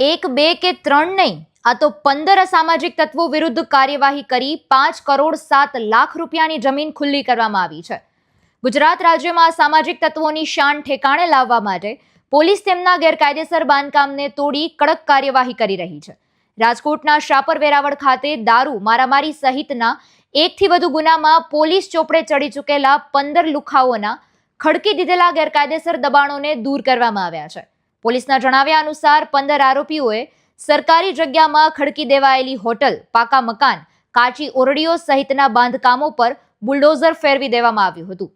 એક, બે કે ત્રણ નહીં, આ તો પંદર અસામાજિક તત્વો વિરુદ્ધ કાર્યવાહી કરી પાંચ કરોડ સાત લાખ રૂપિયાની જમીન ખુલ્લી કરવામાં આવી છે. ગુજરાત રાજ્યમાં અસામાજિક તત્વોની શાન ઠેકાણે લાવવા માટે પોલીસ તેમના ગેરકાયદેસર બાંધકામને તોડી કડક કાર્યવાહી કરી રહી છે. રાજકોટના શાપર વેરાવળ ખાતે દારૂ મારામારી સહિતના એકથી વધુ ગુનામાં પોલીસ ચોપડે ચડી ચૂકેલા પંદર લુખાઓના ખડકી દીધેલા ગેરકાયદેસર દબાણોને દૂર કરવામાં આવ્યા છે. પોલીસના જણાવ્યા અનુસાર પંદર આરોપીઓએ સરકારી જગ્યામાં ખડકી દેવાયેલી હોટલ, પાકા મકાન, કાચી ઓરડીઓ સહિતના બાંધકામો પર બુલડોઝર ફેરવી દેવામાં આવ્યું હતું.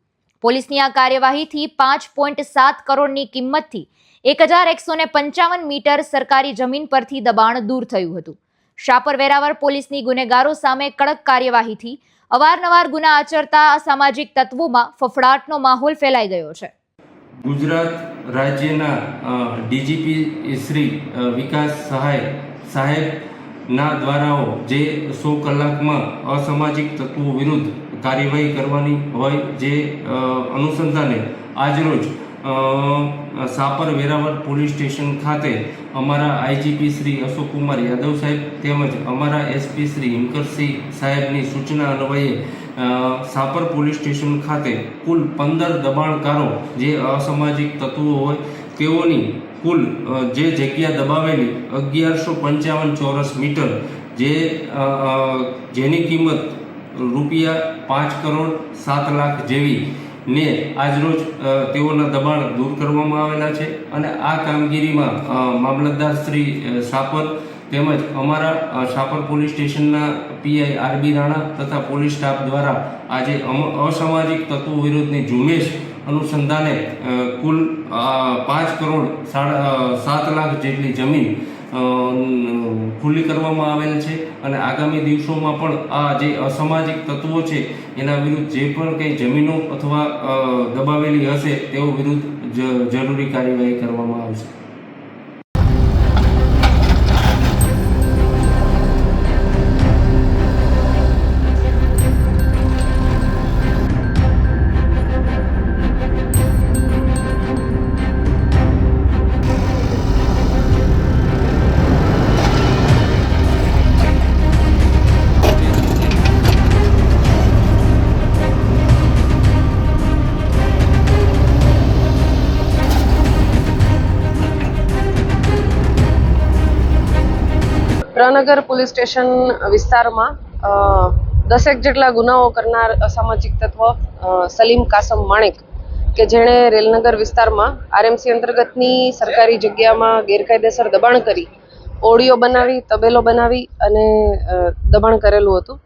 પોલીસની આ કાર્યવાહીથી પાંચ પોઈન્ટ સાત કરોડની કિંમતથી એક હજાર એકસો ને પંચાવન મીટર સરકારી જમીન પરથી દબાણ દૂર થયું હતું. શાપર વેરાવર પોલીસની ગુનેગારો સામે કડક કાર્યવાહીથી અવારનવાર ગુના આચરતા અસામાજિક તત્વોમાં ફફડાટનો માહોલ ફેલાઈ ગયો છે. ગુજરાત રાજ્યના ડીજીપી શ્રી વિકાસ સહાય, સાહેબના દ્વારાઓ જે સો કલાકમાં અસામાજિક તત્વો વિરુદ્ધ કાર્યવાહી કરવાની હોય જે અનુસંધાને આજરોજ સાપર વેરાવળ પોલીસ સ્ટેશન ખાતે અમારા આઈજીપી શ્રી અશોકકુમાર યાદવ સાહેબ તેમજ અમારા એસપી શ્રી હિમકરસિંહ સાહેબની સૂચના અન્વયે સાપર પોલીસ સ્ટેશન ખાતે કુલ પંદર દબાણકારો જે અસામાજિક તત્વો હોય, તેઓની કુલ જે જગ્યા દબાવેલી અગિયારસો પંચાવન ચોરસ મીટર, જે જેની કિંમત રૂપિયા પાંચ કરોડ સાત લાખ જેવી ને આજરોજ તેઓના દબાણ દૂર કરવામાં આવેલા છે. અને આ કામગીરીમાં મામલતદાર શ્રી સાપર તેમજ અમારા સાપર પોલીસ સ્ટેશનના પીઆઈ આરબી રાણા તથા પોલીસ સ્ટાફ દ્વારા આજે અસામાજિક તત્વો વિરુદ્ધની ઝુંબેશ અનુસંધાને કુલ પાંચ કરોડ સાડા સાત લાખ જેટલી જમીન ખુલ્લી કરવામાં આવેલ છે અને આગામી દિવસોમાં પણ આ જે અસામાજિક તત્વો છે એના વિરુદ્ધ જે પણ કંઈ જમીનો અથવા દબાવેલી હશે તેઓ વિરુદ્ધ જરૂરી કાર્યવાહી કરવામાં આવશે. પ્રનગર પોલીસ સ્ટેશન વિસ્તારમાં દસેક જેટલા ગુનાઓ કરનાર અસામાજિક તત્વ સલીમ કાસમ માણેક, કે જેણે રેલનગર વિસ્તારમાં આરએમસી અંતર્ગતની સરકારી જગ્યામાં ગેરકાયદેસર દબાણ કરી ઓડિયો બનાવી, તબેલો બનાવી અને દબાણ કરેલું હતું.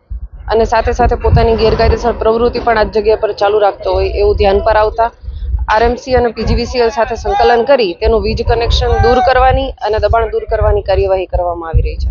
અને સાથે સાથે પોતાની ગેરકાયદેસર પ્રવૃત્તિ પણ આ જગ્યા પર ચાલુ રાખતો હોય એવું ધ્યાન પર આવતા આરએમસી અને પીજીવીસીએલ સાથે સંકલન કરી તેનું વીજ કનેક્શન દૂર કરવાની અને દબાણ દૂર કરવાની કાર્યવાહી કરવામાં આવી રહી છે.